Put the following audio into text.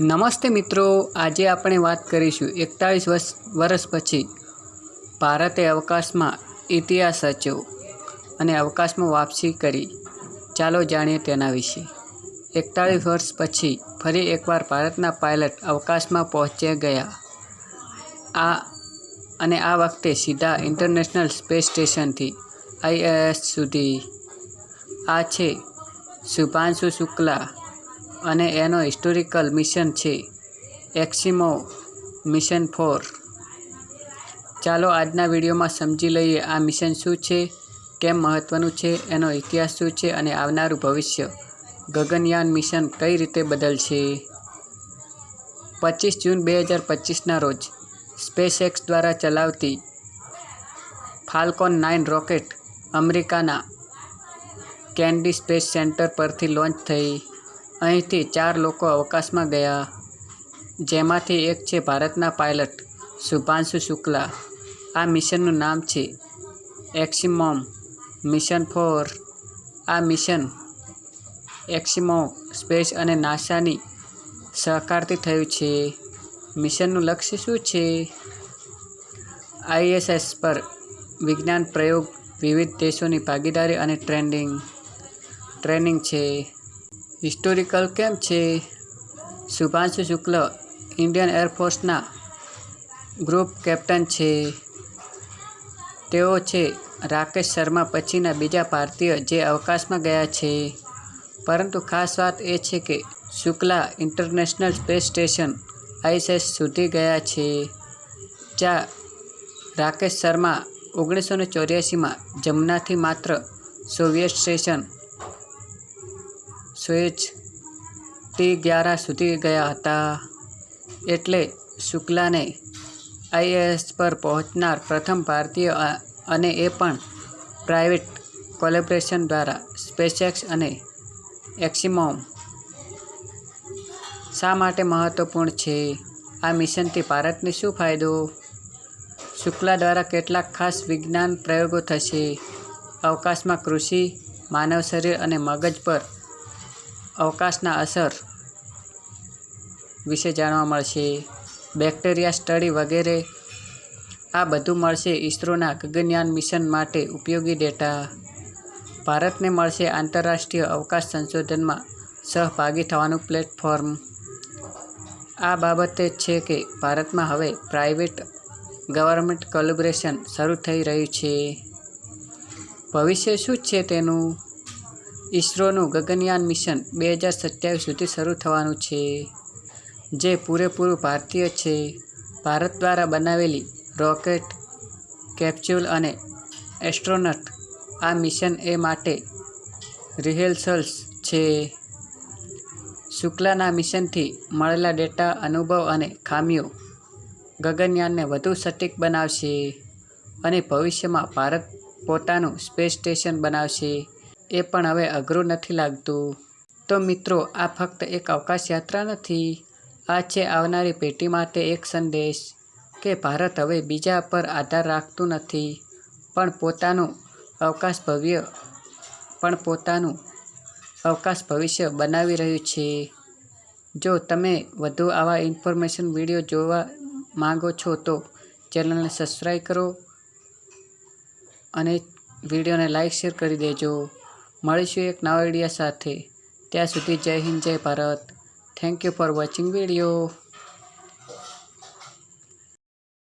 નમસ્તે મિત્રો, આજે આપણે વાત કરીશું એકતાળીસ વર્ષ પછી ભારતે અવકાશમાં ઇતિહાસ રચ્યો અને અવકાશમાં વાપસી કરી. ચાલો જાણીએ તેના વિશે. એકતાળીસ વર્ષ પછી ફરી એકવાર ભારતના પાયલટ અવકાશમાં પહોંચી ગયા. આ અને આ વખતે સીધા ઇન્ટરનેશનલ સ્પેસ સ્ટેશનથી આઈએસ સુધી. આ છે શુભાંશુ શુક્લા અને એનો હિસ્ટોરિકલ મિશન છે. એક્સિમો મિશન ફોર ચાલો આજના વિડીયોમાં સમજી લઈએ આ મિશન શું છે, કેમ મહત્ત્વનું છે, એનો ઇતિહાસ શું છે અને આવનારું ભવિષ્ય. ગગનયાન મિશન કઈ રીતે બદલશે? પચીસ જૂન બે હજાર પચીસના રોજ સ્પેસ એક્સ દ્વારા ચલાવતી ફાલ્કોન નાઇન રોકેટ અમેરિકાના કેન્ડી સ્પેસ સેન્ટર પરથી લોન્ચ થઈ. અહીંથી ચાર લોકો અવકાશમાં ગયા. જેમાંથી એક છે ભારતના પાયલટ શુભાંશુ શુક્લા. આ મિશનનું નામ છે એક્સિમોમ મિશન ફોર. આ મિશન એક્સિમો સ્પેસ અને નાસાની સહકારથી થયું છે. મિશનનું લક્ષ્ય શું છે? આઈએસએસ પર વિજ્ઞાન પ્રયોગ વિવિધ દેશોની ભાગીદારી અને ટ્રેન્ડિંગ ટ્રેનિંગ છે હિસ્ટોરિકલ કેમ છે. શુભાંશુ શુક્લ, ઇન્ડિયન એરફોર્સના ગ્રુપ કેપ્ટન છે. તેઓ છે રાકેશ શર્મા પછીના બીજા ભારતીય જે અવકાશમાં ગયા છે. પરંતુ ખાસ વાત એ છે કે Shukla international space station ISS સુધી ગયા છે, જ્યાં રાકેશ શર્મા ઓગણીસો ચોર્યાસીમાં જમનાથી માત્ર સોવિયત સ્ટેશન સ્વેચ ટી ગ્યારા સુધી ગયા હતા. એટલે શુક્લાને આઈએએસ પર પહોંચનાર પ્રથમ ભારતીય અને એ પણ પ્રાઇવેટ કોલેબરેશન દ્વારા સ્પેસએક્સ અને એક્સિમોમ. શા માટે મહત્વપૂર્ણ છે? આ મિશનથી ભારતને શું ફાયદો? શુક્લા દ્વારા કેટલાક ખાસ વિજ્ઞાન પ્રયોગો થશે? અવકાશમાં કૃષિ, માનવ શરીર અને મગજ પર અવકાશના અસર વિશે જાણવા મળશે. બેક્ટેરિયા સ્ટડી વગેરે આ બધું મળશે ઇસરોના ગગનયાન મિશન માટે ઉપયોગી ડેટા. ભારતને મળશે આંતરરાષ્ટ્રીય અવકાશ સંશોધનમાં સહભાગી થવાનું પ્લેટફોર્મ. આ બાબતે છે કે ભારતમાં હવે પ્રાઇવેટ ગવર્મેન્ટ કોલેબોરેશન શરૂ થઈ રહ્યું છે. ભવિષ્ય શું છે તેનું? ઇસરોનું ગગનયાન મિશન બે હજાર સત્યાવીસ સુધી શરૂ થવાનું છે, જે પૂરેપૂરું ભારતીય છે. ભારત દ્વારા બનાવેલી રોકેટ, કેપ્સ્યુલ અને એસ્ટ્રોનટ આ મિશન એ માટે રિહેર્સલ્સ છે. શુક્લાના મિશનથી મળેલા ડેટા, અનુભવ અને ખામીઓ ગગનયાનને વધુ સટીક બનાવશે અને ભવિષ્યમાં ભારત પોતાનું સ્પેસ સ્ટેશન બનાવશે. એ પણ હવે અઘરું નથી લાગતું. તો મિત્રો, આ ફક્ત એક અવકાશ યાત્રા નથી. આ છે આવનારી પેઢી માટે એક સંદેશ કે ભારત હવે બીજા પર આધાર રાખતું નથી, પણ પોતાનું અવકાશ ભવ્ય, પણ પોતાનું અવકાશ ભવિષ્ય બનાવી રહ્યું છે. જો તમે વધુ આવા ઇન્ફોર્મેશન વીડિયો જોવા માંગો છો તો ચેનલને સબસ્ક્રાઈબ કરો અને વિડીયોને લાઈક શેર કરી દેજો. મળીશું એક નવા વીડિયો સાથે. ત્યાં સુધી Jai Hind, Jai Bharat. Thank you for watching video